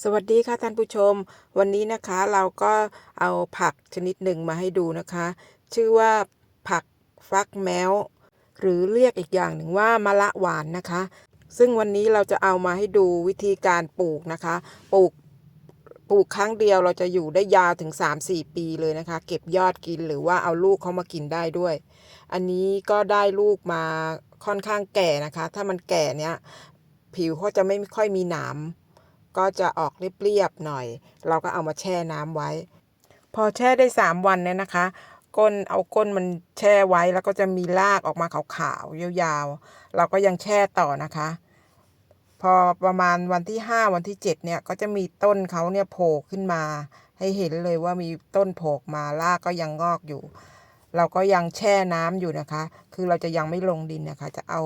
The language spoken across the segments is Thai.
สวัสดีค่ะท่านผู้ชม วันนี้นะคะเราก็เอาผักชนิดหนึ่งมาให้ดูนะคะ ชื่อว่าผักฟักแมวหรือเรียกอีกอย่างหนึ่งว่ามะละหวานนะคะ ซึ่งวันนี้เราจะเอามาให้ดูวิธีการปลูกนะคะ ปลูกปลูกครั้งเดียวเราจะอยู่ได้ยาวถึง 3-4 ปีเลยนะคะ เก็บยอดกินหรือว่าเอาลูกเขามากินได้ด้วย อันนี้ก็ได้ลูกมาค่อนข้างแก่นะคะ ถ้ามันแก่เนี้ยผิวเขาจะไม่ค่อยมีหนาม ก็จะออกเรียบๆหน่อย เราก็เอามาแช่น้ำไว้ พอแช่ได้ 3 วันเนี่ยนะคะ ก้นเอาก้นมันแช่ไว้แล้วก็จะมีรากออกมาขาวๆยาวๆ เราก็ยังแช่ต่อนะคะ พอประมาณวันที่ 5 วันที่ 7 เนี่ยก็จะมีต้นเขาเนี่ยโผล่ขึ้นมา ให้เห็นเลยว่ามีต้นโผล่มารากก็ยังงอกอยู่ เราก็ยังแช่น้ำอยู่นะคะ คือเราจะยังไม่ลงดินนะคะ จะเอา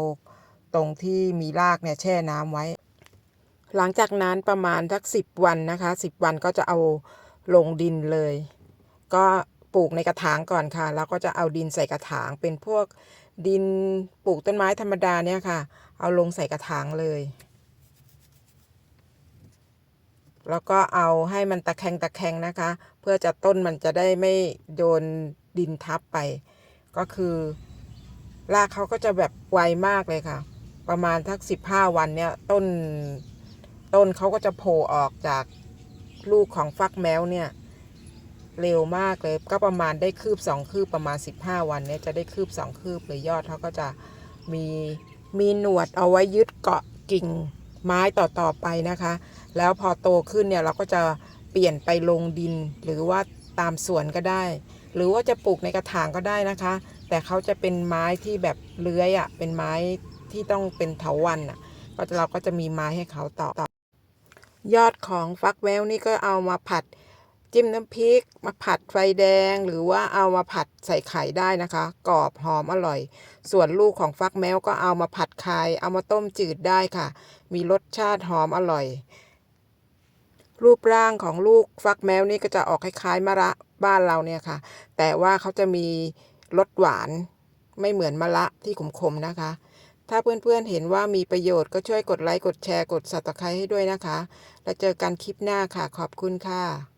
ตรงที่มีรากเนี่ยแช่น้ำไว้ หลังจากนั้นประมาณสักสิบวันนะคะสิบวันก็จะเอาลงดินเลย ก็ปลูกในกระถางก่อนค่ะ แล้วก็จะเอาดินใส่กระถางเป็นพวกดินปลูกต้นไม้ธรรมดาเนี่ยค่ะ เอาลงใส่กระถางเลย แล้วก็เอาให้มันตะแคงตะแคงนะคะ เพื่อจะต้นมันจะได้ไม่โดนดินทับไป ก็คือรากเขาก็จะแบบไวมากเลยค่ะ ประมาณทักสิบห้าวันเนี่ยต้น ต้นเขาก็จะโผล่ออกจากลูกของฟักแมวเนี่ย เร็วมากเลย ก็ประมาณได้คืบสองคืบประมาณ 15 วันเนี่ยจะได้คืบสองคืบเลยยอดเขาก็จะมีมีหนวดเอาไว้ยึดเกาะกิ่งไม้ต่อๆไปนะคะ แล้วพอโตขึ้นเนี่ยเราก็จะเปลี่ยนไปลงดินหรือว่าตามสวนก็ได้ หรือว่าจะปลูกในกระถางก็ได้นะคะ แต่เขาจะเป็นไม้ที่แบบเลื้อยอะ่ะเป็นไม้ที่ต้องเป็นเถาวันอะก็เราก็จะมีไม้ให้เขาต่อ ยอดของฟักแววนี่ก็เอามาผัดจิ้มน้ำพริก มาผัดไฟแดง หรือว่าเอามาผัดใส่ไข่ได้นะคะ กรอบหอมอร่อย ส่วนลูกของฟักแมวก็เอามาผัดไข่เอามาต้มจืดได้ค่ะ มีรสชาติหอมอร่อย รูปร่างของลูกฟักแมวนี่ก็จะออกคล้ายๆมะระบ้านเราเนี่ยค่ะ แต่ว่าเขาจะมีรสหวานไม่เหมือนมะระที่ขมๆนะคะ ถ้าเพื่อนๆเห็นว่ามีประโยชน์ก็ช่วยกดไลค์ กดแชร์ กด s ับ s c r i b e ให้ด้วยนะคะ แล้วเจอกันคลิปหน้าค่ะ ขอบคุณค่ะ